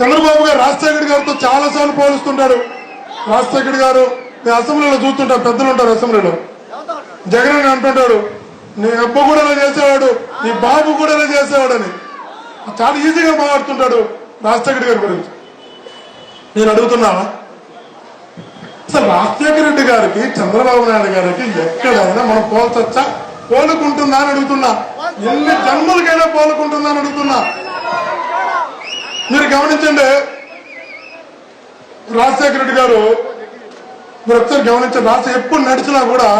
చంద్రబాబు గారు రాజశేఖర్ గారితో చాలా సార్లు పోలుస్తుంటారు రాజశేఖర్ గారు నేను అసెంబ్లీలో చూస్తుంటారు పెద్దలు ఉంటారు అసెంబ్లీలో. జగన్ అని అంటుంటాడు నీ అబ్బ కూడా ఇలా చేసేవాడు నీ బాబు కూడా ఇలా చేసేవాడు అని చాలా ఈజీగా మాట్లాడుతుంటాడు రాజశేఖర్ గారి గురించి. నేను అడుగుతున్నా అసలు రాజశేఖర రెడ్డి గారికి చంద్రబాబు నాయుడు గారికి ఎక్కడైనా మనం పోల్చొచ్చా? పోలుకుంటుందా అని అడుగుతున్నా. ఎన్ని జన్మలకైనా పోలుకుంటుందా అని అడుగుతున్నా. గమనించండి. రాజశేఖర రెడ్డి గారు మీరు ఒకసారి గమనించండి. రాజశేఖర్ ఎప్పుడు నడిచినా కూడా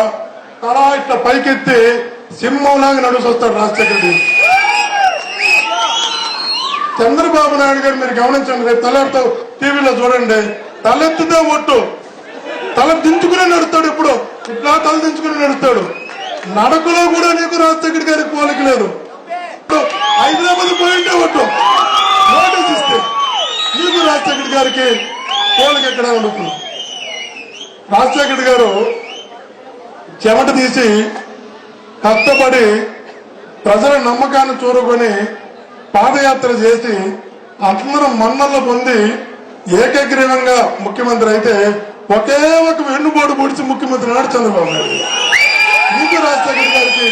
తల ఇట్లా పైకెత్తి సింహంలాగా నడుచు వస్తాడు రాజశేఖర రెడ్డి. చంద్రబాబు నాయుడు గారు మీరు గమనించండి రేపు తలెత్తో టీవీలో చూడండి. తలెత్తుతే ఒట్టు. తల దించుకునే నడుస్తాడు ఇప్పుడు ఇట్లా తల దించుకుని నడుస్తాడు. నడకలో కూడా నీకు రాజశేఖర్ గారికి పోలిక లేదు ఇప్పుడు హైదరాబాద్ పోయింటే ఒట్టు నోటీస్ ఇస్తే నీకు రాజశేఖర్ గారికి పోలిక ఎక్కడ రాజశేఖర్ గారు చెమట తీసి కష్టపడి ప్రజల నమ్మకాన్ని చూరుకొని పాదయాత్ర చేసి అందరూ మన్నలు పొంది ఏకగ్రీవంగా ముఖ్యమంత్రి అయితే ఒకే ఒక వెన్నుపోటు పొడిచి ముఖ్యమంత్రి నాడు చంద్రబాబు నాయుడు నీకు రాజశేఖర గారికి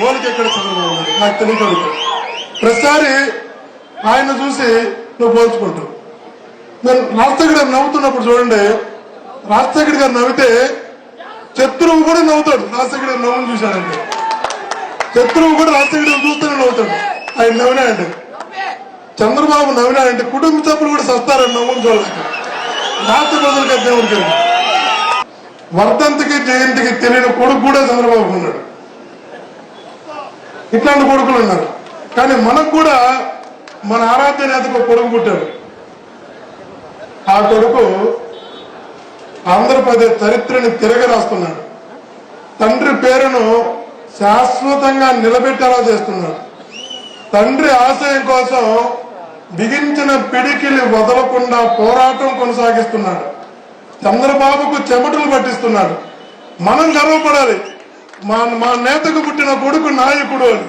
పోలిక ఎక్కడ చంద్రబాబు నాయుడు నాకు తెలియదు. ప్రతిసారి ఆయన చూసి నువ్వు పోల్చుకుంటావు. నేను రాజశేఖర్ గారు నవ్వుతున్నప్పుడు చూడండి. రాజశేఖర్ గారు నవ్వితే శత్రువు కూడా నవ్వుతాడు. రాజశేఖర్ గారు నవ్వును చూశాడండి శత్రువు కూడా రాజశేఖర్ గారు చూస్తూనే నవ్వుతాడు. ఆయన నవ్వినాయండి చంద్రబాబు నవ్వినాడంటే కుటుంబ సభ్యులు కూడా సస్తారని నవ్వును చూడలేక. రాష్ట్ర ప్రజలకు దేవుడికి వర్ధంతికి జయంతికి తెలియని కొడుకు కూడా చంద్రబాబు ఉన్నాడు. ఇట్లాంటి కొడుకులు ఉన్నారు. కానీ మనకు కూడా మన ఆరాధ్య నేతకు కొడుకు పుట్టాడు. ఆ కొడుకు ఆంధ్రప్రదేశ్ చరిత్రని తిరగరాస్తున్నాడు. తండ్రి పేరును శాశ్వతంగా నిలబెట్టేలా చేస్తున్నాడు. తండ్రి ఆశయం కోసం బిగించిన పిడికిలి వదలకుండా పోరాటం కొనసాగిస్తున్నాడు. చంద్రబాబుకు చెమటలు పట్టిస్తున్నాడు. మనం గర్వపడాలి. మా మా నేతకు పుట్టిన కొడుకు నాయకుడు అని.